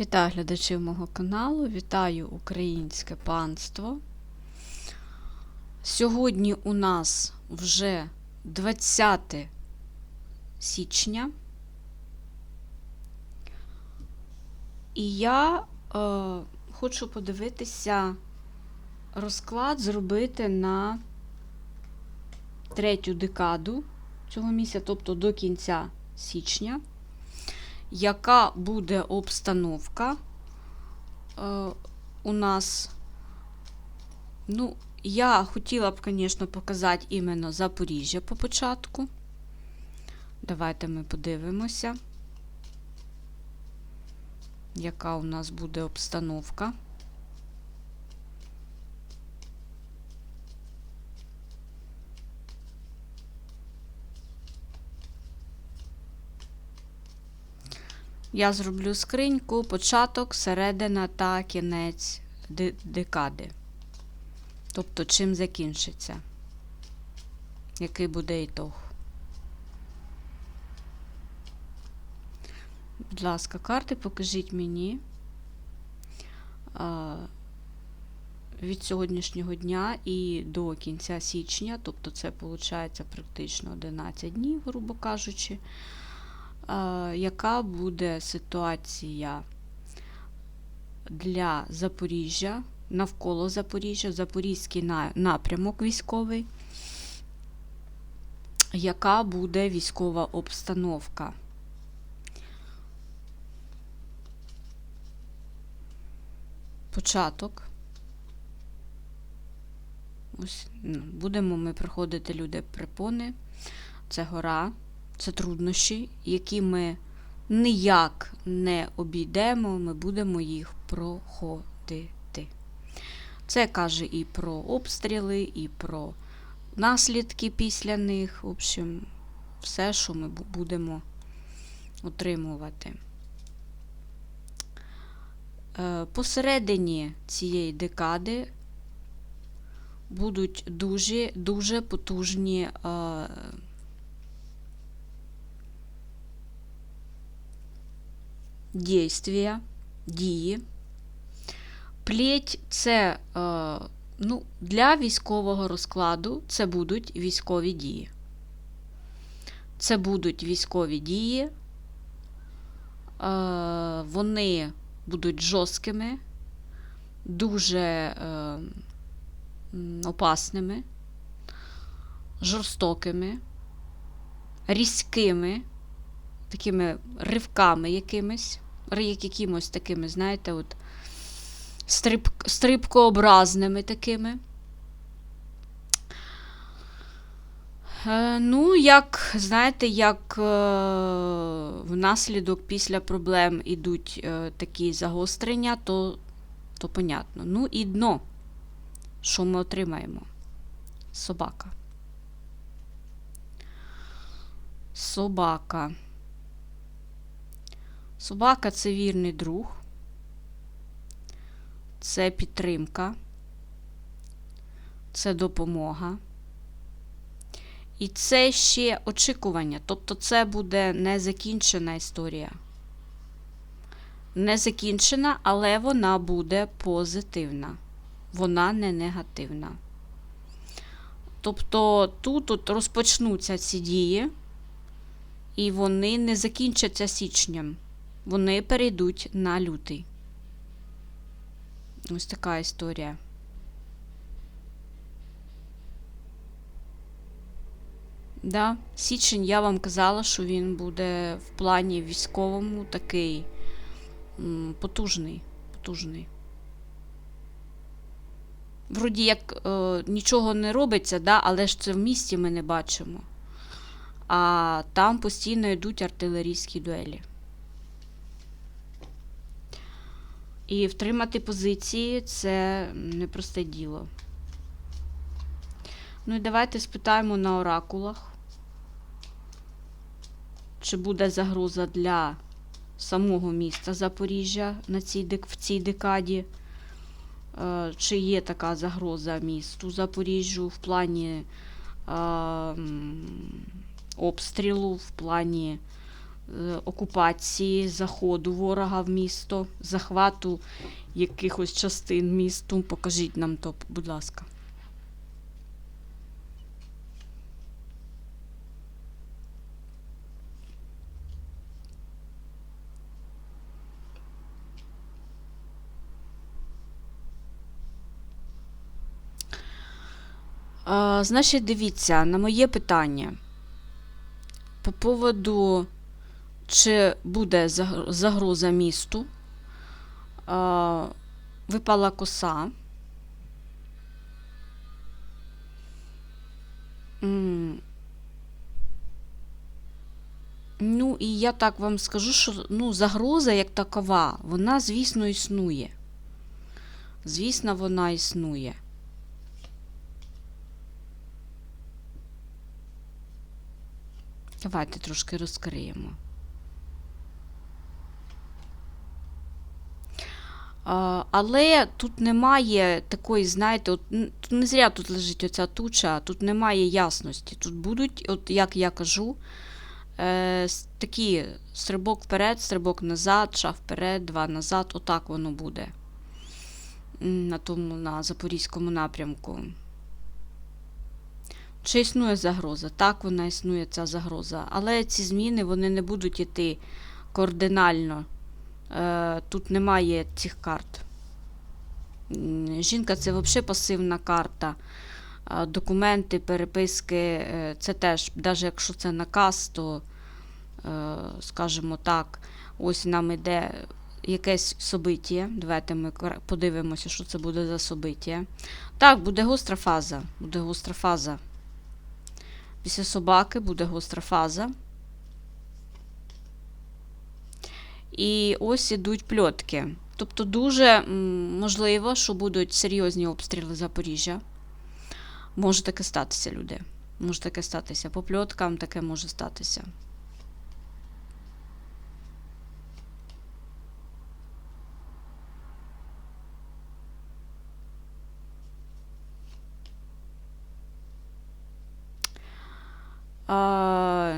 Вітаю глядачів мого каналу, вітаю українське панство. Сьогодні у нас вже 20 січня. І я е, хочу подивитися розклад зробити на третю декаду цього місяця, тобто до кінця січня яка буде обстановка е, у нас. Ну, я хотіла б, звісно, показати іменно Запоріжжя по початку. Давайте ми подивимося, яка у нас буде обстановка. Я зроблю скриньку, початок, середина та кінець декади. Тобто, чим закінчиться, який буде ітог. Будь ласка, карти покажіть мені від сьогоднішнього дня і до кінця січня, тобто це виходить практично 11 днів, грубо кажучи яка буде ситуація для Запоріжжя, навколо Запоріжжя, Запорізький напрямок військовий, яка буде військова обстановка. Початок. Ось, ну, будемо ми проходити люди препони. Це гора це труднощі, які ми ніяк не обійдемо, ми будемо їх проходити. Це каже і про обстріли, і про наслідки після них. В общем, все, що ми будемо отримувати. Е, Посередині цієї декади будуть дуже, дуже потужні. Дійствія, дії. Плеть це е, ну, для військового розкладу це будуть військові дії. Це будуть військові дії. Е, вони будуть жорсткими, дуже е, опасними, жорстокими, різкими такими ривками якимись, якимось такими, знаєте, от стриб, стрибкообразними такими. Е, Ну, як, знаєте, як е, внаслідок після проблем ідуть е, такі загострення, то, то понятно. Ну і дно, що ми отримаємо? Собака. Собака. Собака це вірний друг, це підтримка, це допомога. І це ще очікування. Тобто це буде незакінчена історія. Не закінчена, але вона буде позитивна. Вона не негативна. Тобто тут от розпочнуться ці дії, і вони не закінчаться січнем вони перейдуть на лютий. Ось така історія. Да, січень я вам казала, що він буде в плані військовому такий потужний. потужний. Вроді як е, нічого не робиться, да, але ж це в місті ми не бачимо. А там постійно йдуть артилерійські дуелі. І втримати позиції це непросте діло. Ну і давайте спитаємо на оракулах, чи буде загроза для самого міста Запоріжжя на цій, в цій декаді. Е, Чи є така загроза місту Запоріжжю в плані е, обстрілу, в плані окупації, заходу ворога в місто, захвату якихось частин місту. Покажіть нам то, будь ласка. Значить, дивіться, на моє питання по поводу, чи буде загроза місту, випала коса. Ну, і я так вам скажу, що ну, загроза як такова, вона, звісно, існує. Звісно, вона існує. Давайте трошки розкриємо. Але тут немає такої, знаєте, от, не зря тут лежить оця туча, тут немає ясності. Тут будуть, от як я кажу, е, такі стрибок вперед, стрибок назад, шаг вперед, два назад, отак воно буде. На тому, на Запорізькому напрямку. Чи існує загроза? Так, вона існує ця загроза. Але ці зміни вони не будуть йти координально. Е, тут немає цих карт. Жінка це взагалі пасивна карта. Е, Документи, переписки е, це теж, навіть якщо це наказ, то, скажімо так, ось нам іде якесь собиття. Давайте ми подивимося, що це буде за собиття. Так, буде гостра фаза. Буде гостра фаза. Після собаки буде гостра фаза. І ось ідуть пльотки. Тобто дуже можливо, що будуть серйозні обстріли Запоріжжя. Може таке статися, люди. Може таке статися. По пльоткам таке може статися.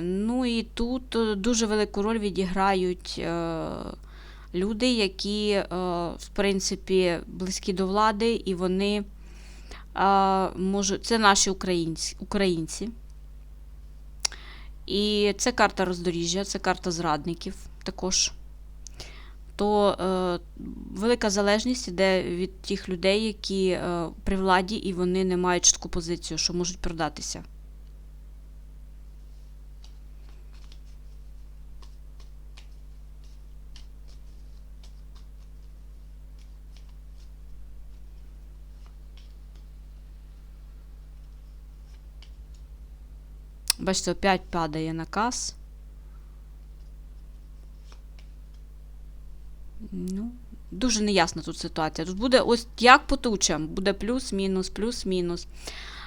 Ну і тут е, дуже велику роль відіграють е, люди, які, е, в принципі, близькі до влади, і вони можуть. Це наші українці, українці. І це карта роздоріжжя, це карта зрадників також. То е, велика залежність іде від тих людей, які е, при владі і вони не мають чітку позицію, що можуть продатися. Бачите, опять падає наказ. Ну, дуже неясна тут ситуація. Тут буде ось як по тучам, буде плюс-мінус, плюс-мінус.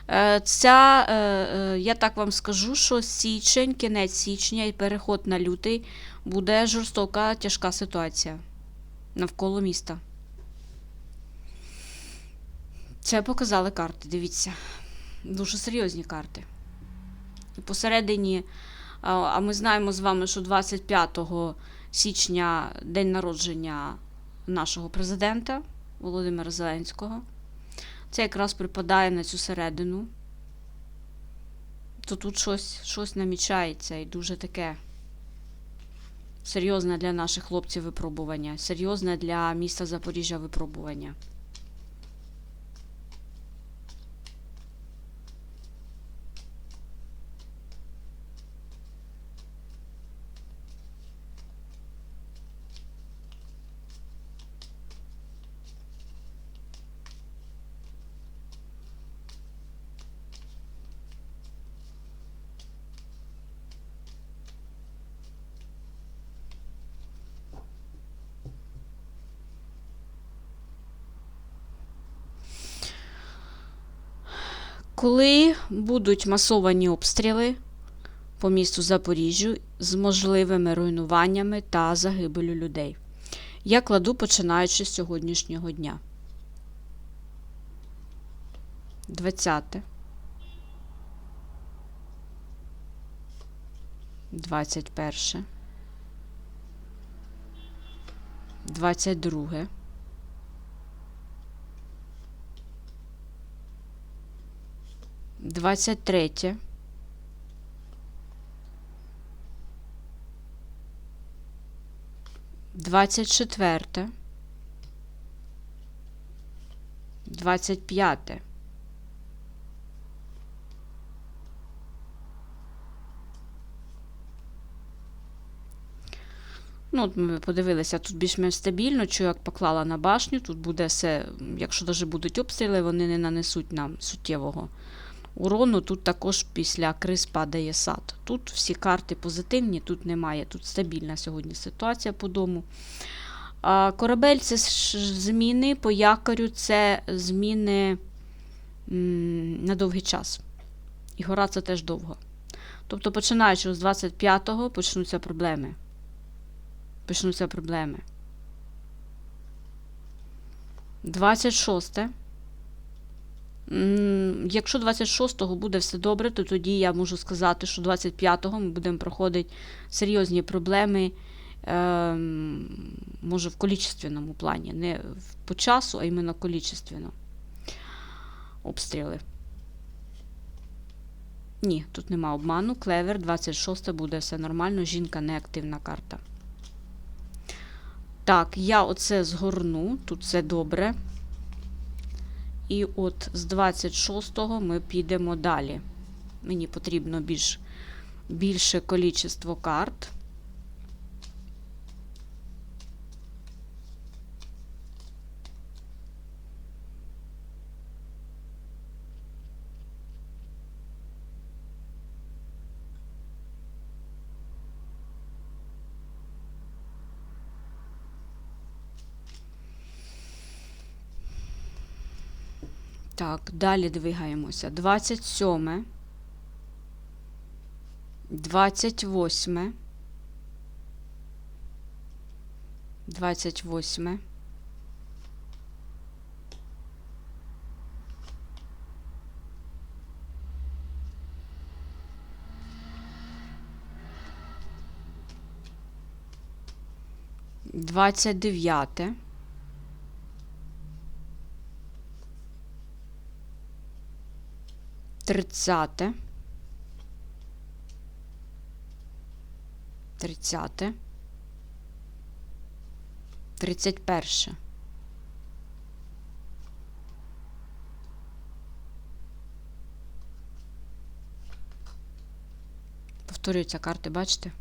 Е, Ця, е, е, я так вам скажу, що січень, кінець січня і переход на лютий буде жорстока, тяжка ситуація навколо міста. Це показали карти, дивіться. Дуже серйозні карти. Посередині, а а ми знаємо з вами, що 25 січня день народження нашого президента Володимира Зеленського. Це якраз припадає на цю середину. То тут щось, щось намічається і дуже таке серйозне для наших хлопців випробування, серйозне для міста Запоріжжя випробування. Коли будуть масовані обстріли по місту Запоріжжю з можливими руйнуваннями та загибелю людей, я кладу починаючи з сьогоднішнього дня. 20. 21. 22. Двадцять третє. Двадцять четверте. Двадцять п'яте. Ну, от ми подивилися, тут більш-менш стабільно, що як поклала на башню, тут буде все, якщо навіть будуть обстріли, вони не нанесуть нам суттєвого урону. Тут також після криз падає сад. Тут всі карти позитивні, тут немає. Тут стабільна сьогодні ситуація по дому. Корабель це зміни по якорю, це зміни на довгий час. І гора це теж довго. Тобто, починаючи з 25-го, почнуться проблеми почнуться проблеми. 26. М, Якщо 26-го буде все добре, то тоді я можу сказати, що 25-го ми будемо проходити серйозні проблеми, е, може, в количественному плані. Не по часу, а іменно количественно. Обстріли. Ні, тут нема обману. Клевер, 26 буде все нормально. Жінка не активна карта. Так, я оце згорну, тут все добре. І от з 26-го ми підемо далі. Мені потрібно більш, більше кількість карт. Так, далі двигаємося. 27. 28. 28. Двадцять дев'яте. Тридцяте. Тридцяте. Тридцять перше. Повторюються карти, бачите?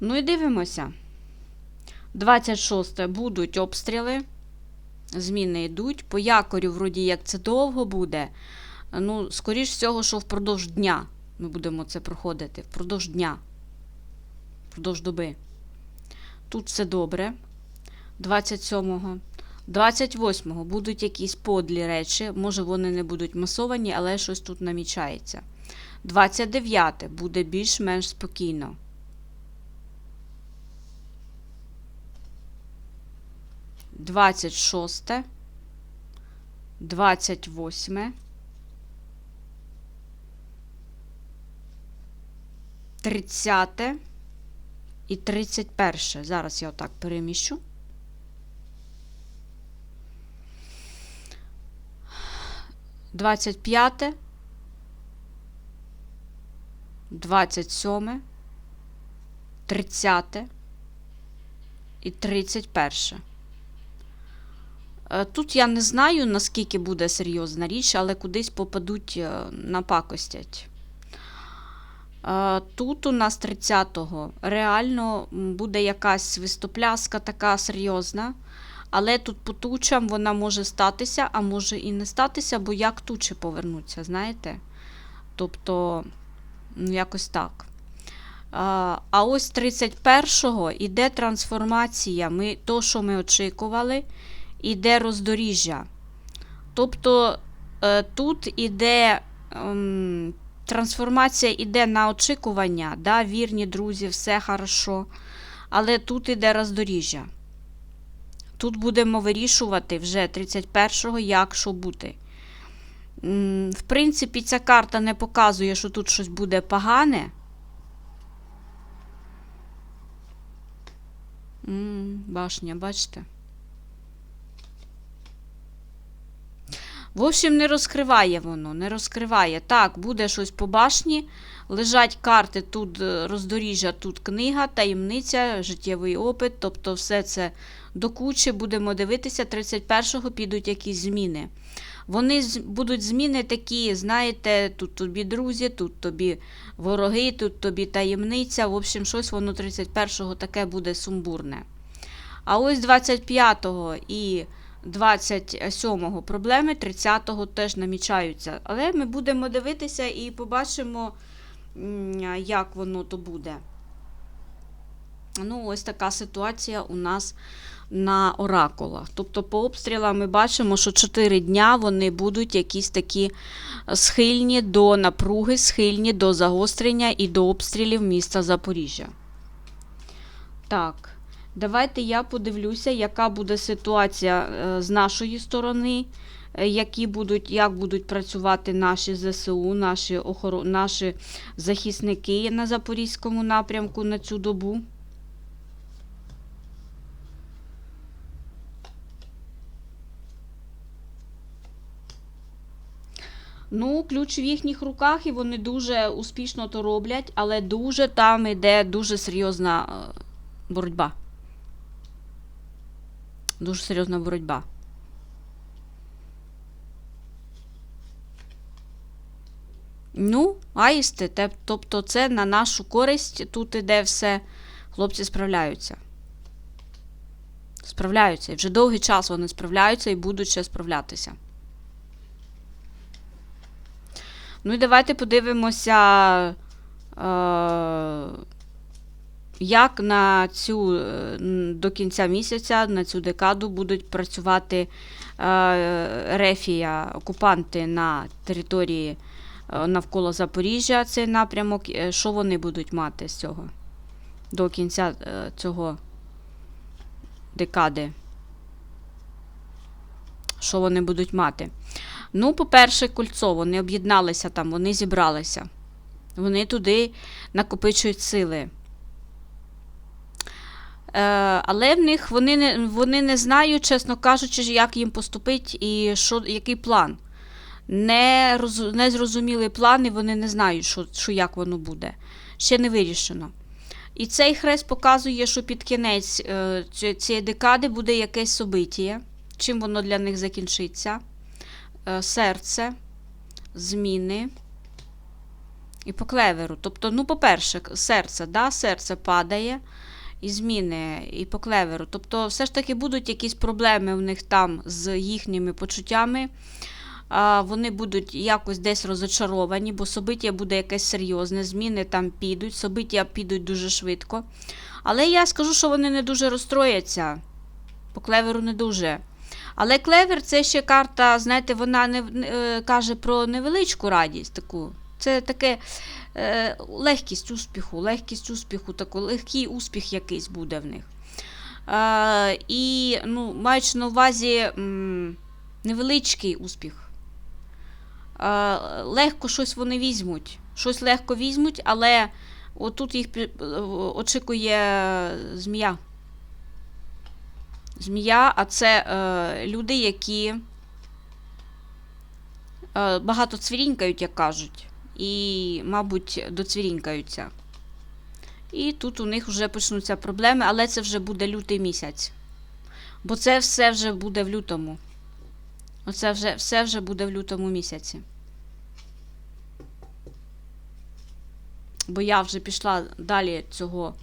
Ну і дивимося. 26 будуть обстріли. Зміни йдуть. По якорю, вроді, як це довго буде. Ну, скоріш всього, що впродовж дня ми будемо це проходити. Впродовж дня. Впродовж доби. Тут все добре. 27-го. 28-го будуть якісь подлі речі. Може, вони не будуть масовані, але щось тут намічається. 29 буде більш-менш спокійно. Двадцять шосте, двадцять восьме, тридцяте і тридцять перше. Зараз я отак переміщу. Двадцять п'яте, двадцять сьоме, тридцяте і тридцять перше. Е, Тут я не знаю, наскільки буде серйозна річ, але кудись попадуть е, напакостять. Тут у нас 30-го реально буде якась свистопляска така серйозна, але тут по тучам вона може статися, а може і не статися, бо як тучі повернуться, знаєте? Тобто, ну, якось так. А, а ось 31-го іде трансформація. Ми, То, що ми очікували, іде роздоріжжя. Тобто е, тут іде ем, трансформація іде на очікування, да, вірні друзі, все хорошо. Але тут іде роздоріжжя. Тут будемо вирішувати вже 31-го, як що бути. В принципі, ця карта не показує, що тут щось буде погане. Башня, бачите? В общем, не розкриває воно, не розкриває. Так, буде щось по башні. Лежать карти, тут е, роздоріжжя, тут книга, таємниця, життєвий опит. Тобто все це до кучі. Будемо дивитися, 31-го підуть якісь зміни. Вони будуть зміни такі, знаєте, тут тобі друзі, тут тобі вороги, тут тобі таємниця. В общем, щось воно 31-го таке буде сумбурне. А ось 25-го і 27-го проблеми, 30-го теж намічаються. Але ми будемо дивитися і побачимо, як воно то буде. Ну, ось така ситуація у нас на оракулах. Тобто, по обстрілам ми бачимо, що 4 дня вони будуть якісь такі схильні до напруги, схильні до загострення і до обстрілів міста Запоріжжя. Так, давайте я подивлюся, яка буде ситуація е, з нашої сторони, е, які будуть, як будуть працювати наші ЗСУ, наші, охоро... наші захисники на Запорізькому напрямку на цю добу. Ну, ключ в їхніх руках, і вони дуже успішно то роблять, але дуже там іде дуже серйозна е, боротьба. Дуже серйозна боротьба. Ну, аїсти, тобто це на нашу користь, тут іде все. Хлопці справляються. Справляються. І вже довгий час вони справляються і будуть ще справлятися. Ну і давайте подивимося, е, як на цю е, до кінця місяця, на цю декаду будуть працювати е, рефія, окупанти на території е, навколо Запоріжжя, цей напрямок. Е, Що вони будуть мати з цього до кінця е, цього декади? Що вони будуть мати? Ну, по-перше, кольцо, вони об'єдналися там, вони зібралися. Вони туди накопичують сили. Е, але в них вони не, вони не знають, чесно кажучи, як їм поступити і що, який план. Не, роз, не зрозумілий план, і вони не знають, що, що як воно буде. Ще не вирішено. І цей хрест показує, що під кінець е, цієї декади буде якесь собиття, чим воно для них закінчиться е, серце, зміни і по клеверу. Тобто, ну, по-перше, серце, да, серце падає, і зміни, і по клеверу. Тобто, все ж таки будуть якісь проблеми в них там з їхніми почуттями. Вони будуть якось десь розочаровані, бо собиття буде якесь серйозне, зміни там підуть, собиття підуть дуже швидко. Але я скажу, що вони не дуже розстрояться. По клеверу не дуже. Але клевер це ще карта, знаєте, вона не, не каже про невеличку радість таку. Це таке легкість успіху, легкість успіху, такий легкий успіх якийсь буде в них. Е, і ну, маючи на увазі невеличкий успіх. Е, легко щось вони візьмуть. Щось легко візьмуть, але отут їх е, очікує змія. Змія, а це е, люди, які е, багато цвірінькають, як кажуть, і, мабуть, доцвірінькаються. І тут у них вже почнуться проблеми, але це вже буде лютий місяць. Бо це все вже буде в лютому. Оце вже все вже буде в лютому місяці. Бо я вже пішла далі цього.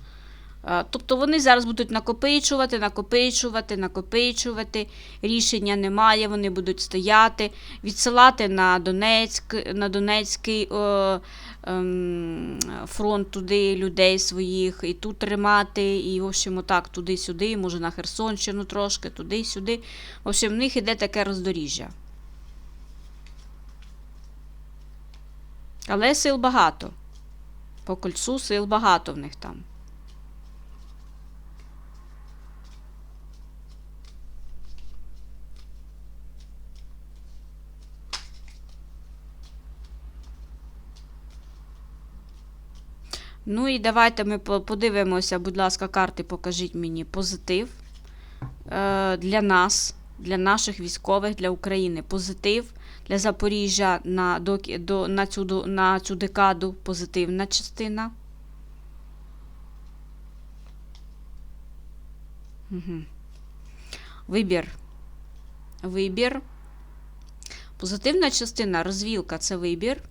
Е, Тобто вони зараз будуть накопичувати, накопичувати, накопичувати. Рішення немає, вони будуть стояти, відсилати на Донецьк, на Донецький е, ем, фронт туди людей своїх, і тут тримати, і, в общем, отак, туди-сюди, може на Херсонщину трошки, туди-сюди. В общем, в них іде таке роздоріжжя. Але сил багато. По кольцу сил багато в них там. Ну і давайте ми подивимося, будь ласка, карти покажіть мені позитив е, для нас, для наших військових, для України. Позитив для Запоріжжя на, до, на, цю, на цю декаду позитивна частина. Угу. Вибір. Вибір. Позитивна частина розвілка це вибір.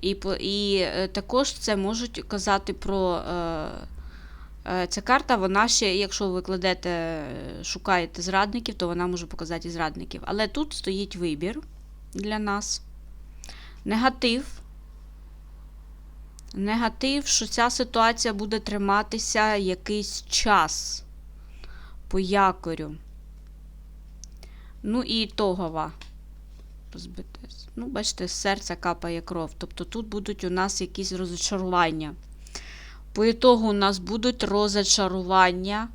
І, і е, також це можуть казати про. Е, е, ця карта, вона ще, якщо ви кладете, шукаєте зрадників, то вона може показати зрадників. Але тут стоїть вибір для нас. Негатив. Негатив, що ця ситуація буде триматися якийсь час по якорю. Ну і ітогова. Розбитись. Ну, бачите, з серця капає кров. Тобто тут будуть у нас якісь розчарування. По ітогу у нас будуть розчарування,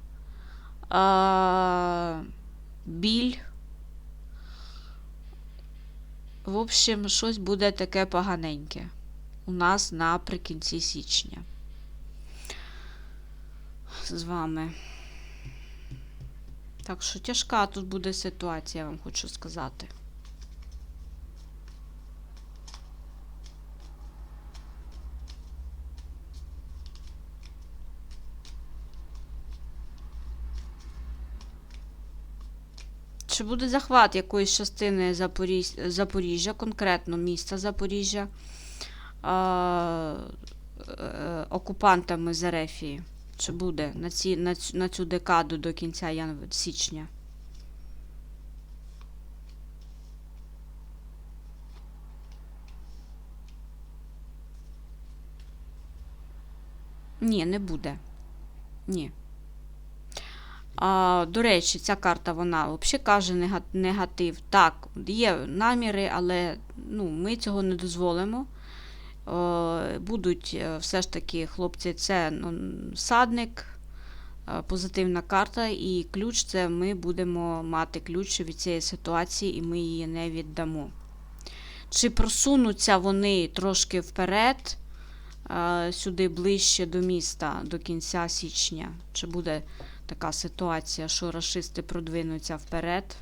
біль. В общем, щось буде таке поганеньке у нас наприкінці січня. З вами. Так що тяжка тут буде ситуація, я вам хочу сказати. Чи буде захват якоїсь частини Запоріж... Запоріжжя, конкретно міста Запоріжжя, е, окупантами з Ерефії? Чи буде на, ці, на, цю, на цю декаду до кінця ян... січня? Ні, не буде. Ні. А, до речі, ця карта вона взагалі каже негатив. Так, є наміри, але ну, ми цього не дозволимо. Будуть е, все ж таки, хлопці, це ну, садник, е, позитивна карта, і ключ це ми будемо мати ключ від цієї ситуації, і ми її не віддамо. Чи просунуться вони трошки вперед, е, сюди ближче до міста до кінця січня? Чи буде така ситуація, що расисти продвинуться вперед.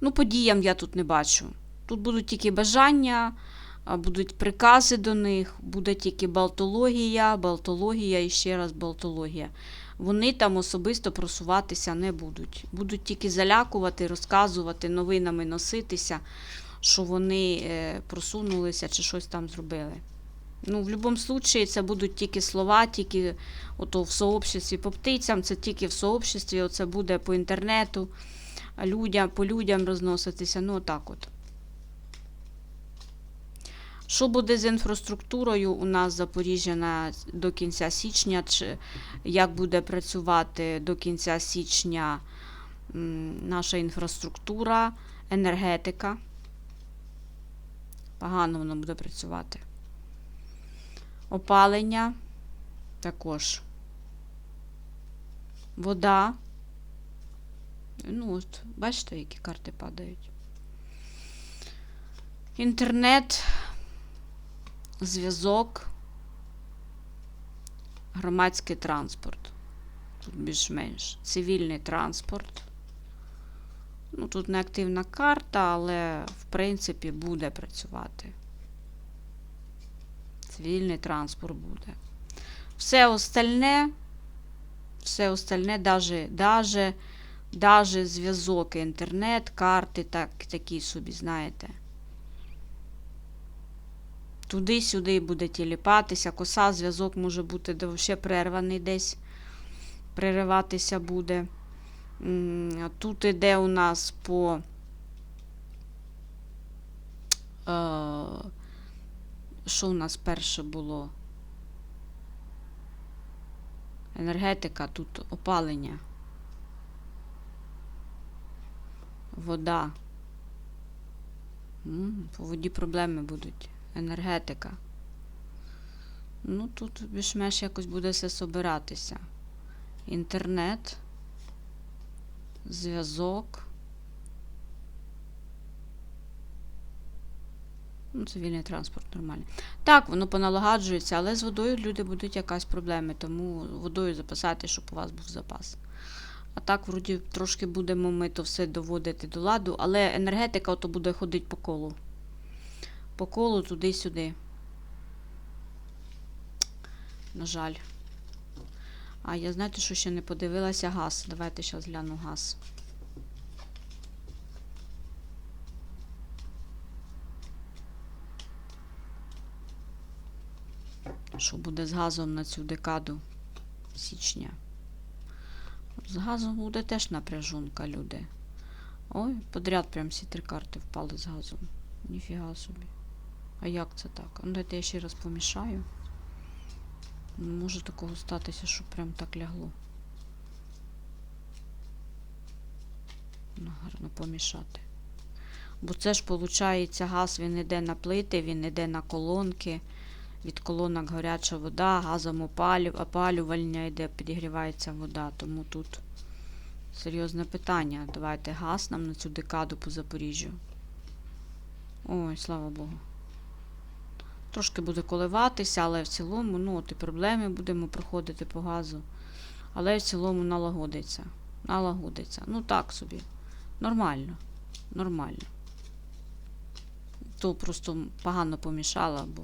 Ну, подіям я тут не бачу. Тут будуть тільки бажання, будуть прикази до них, буде тільки балтологія, балтологія і ще раз балтологія. Вони там особисто просуватися не будуть. Будуть тільки залякувати, розказувати, новинами носитися що вони е, просунулися чи щось там зробили. Ну, в будь-якому випадку це будуть тільки слова, тільки ото в сообществі по птицям, це тільки в сообществі, оце буде по інтернету, людям, по людям розноситися. Ну, отак от. Що буде з інфраструктурою у нас Запоріжжя на, до кінця січня? Чи як буде працювати до кінця січня наша інфраструктура, енергетика? Погано воно буде працювати. Опалення також. Вода. Ну, от, бачите, які карти падають. Інтернет, зв'язок, громадський транспорт. Тут більш-менш. Цивільний транспорт. Ну, тут не активна карта, але в принципі буде працювати. Цивільний транспорт буде. Все остальне, все остальне, даже, даже, даже зв'язок, інтернет, карти, так, такі собі, знаєте. Туди-сюди буде тіліпатися, коса, зв'язок може бути де ще прерваний десь. Перериватися буде. Тут іде у нас по е, що у нас перше було? Енергетика, тут опалення. Вода. По воді проблеми будуть. Енергетика. Ну, тут більш-менш якось буде все собиратися. Інтернет зв'язок, Ну, цивільний транспорт нормальний. Так, воно поналагоджується, але з водою люди будуть якась проблеми, тому водою запасати, щоб у вас був запас. А так, вроді, трошки будемо ми то все доводити до ладу, але енергетика ото буде ходити по колу. По колу туди-сюди. На жаль. А я знаєте, що ще не подивилася газ. Давайте зараз гляну газ. Що буде з газом на цю декаду січня? З газом буде теж напряжунка, люди. Ой, подряд прям всі три карти впали з газом. Ніфіга собі. А як це так? Ну, дайте я ще раз помішаю. Не може такого статися, щоб прям так лягло. Ну, гарно помішати. Бо це ж, виходить, газ він іде на плити, він іде на колонки. Від колонок гаряча вода, газом опалю, опалювальня йде, підігрівається вода. Тому тут серйозне питання. Давайте газ нам на цю декаду по Запоріжжю. Ой, слава Богу. Трошки буде коливатися, але в цілому, ну, от і проблеми будемо проходити по газу. Але в цілому налагодиться. Налагодиться. Ну так собі. Нормально. Нормально. То просто погано помішала, бо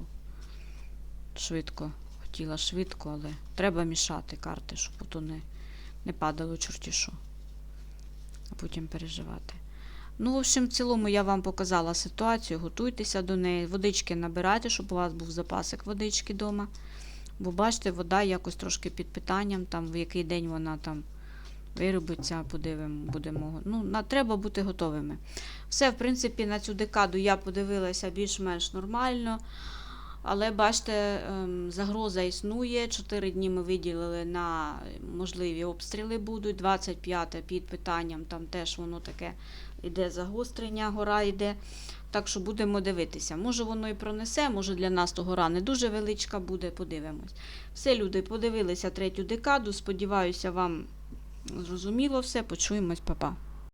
швидко. Хотіла швидко, але треба мішати карти, щоб ото не, не падало чорті що. А потім переживати. Ну, в общем, в цілому я вам показала ситуацію, готуйтеся до неї. Водички набирайте, щоб у вас був запасик водички вдома. Бо бачите, вода якось трошки під питанням, там, в який день вона там виробиться, подивимо, будемо. Ну, на, треба бути готовими. Все, в принципі, на цю декаду я подивилася більш-менш нормально. Але бачите, ем, загроза існує. Чотири дні ми виділили на можливі обстріли будуть. 25 під питанням, там теж воно таке іде загострення, гора йде. Так що будемо дивитися. Може воно і пронесе, може для нас то гора не дуже величка буде, подивимось. Все, люди, подивилися третю декаду. Сподіваюся, вам зрозуміло все. Почуємось, Па-па.